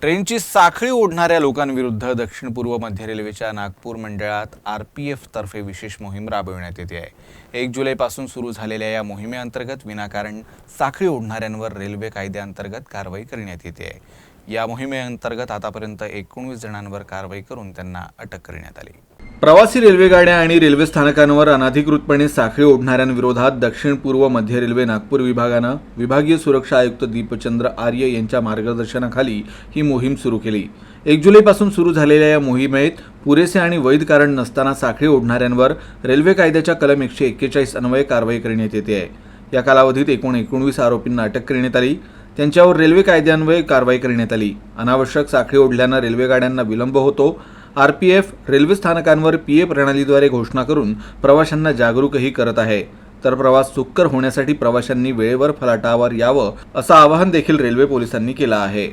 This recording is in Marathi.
ट्रेनची साखळी ओढणाऱ्या लोकांविरुद्ध दक्षिण पूर्व मध्य रेल्वेच्या नागपूर मंडळात आर पी एफ तर्फे विशेष मोहीम राबविण्यात येते आहे. एक जुलैपासून सुरू झालेल्या या मोहिमेअंतर्गत विनाकारण साखळी ओढणाऱ्यांवर रेल्वे कायद्याअंतर्गत कारवाई करण्यात येते आहे. या मोहिमेअंतर्गत आतापर्यंत एकोणवीस जणांवर कारवाई करून त्यांना अटक करण्यात आली. प्रवासी रेल्वेगाड्या आणि रेल्वे स्थानकांवर अनधिकृतपणे साखळी ओढणाऱ्यांविरोधात दक्षिण पूर्व मध्य रेल्वे नागपूर विभागानं विभागीय सुरक्षा आयुक्त दीपचंद्र आर्य यांच्या मार्गदर्शनाखाली ही मोहीम सुरू केली. एक जुलैपासून सुरू झालेल्या या मोहिमेत पुरेसे आणि वैध कारण नसताना साखळी ओढणाऱ्यांवर रेल्वे कायद्याच्या कलम एकशे एक्केचाळीस अन्वये कारवाई करण्यात येते आहे. या कालावधीत एकूण एकोणवीस आरोपींना अटक करण्यात आली. त्यांच्यावर रेल्वे कायद्यान्वये कारवाई करण्यात आली. अनावश्यक साखळी ओढल्यानं रेल्वेगाड्यांना विलंब होतो. आर पी एफ रेल्वे स्थानकांवर पी ए प्रणालीद्वारे घोषणा करून प्रवाशांना जागरूकही करत आहे. तर प्रवास सुकर होण्यासाठी प्रवाशांनी वेळेवर फलाटावर यावं असं आवाहन देखील रेल्वे पोलिसांनी केलं आहे.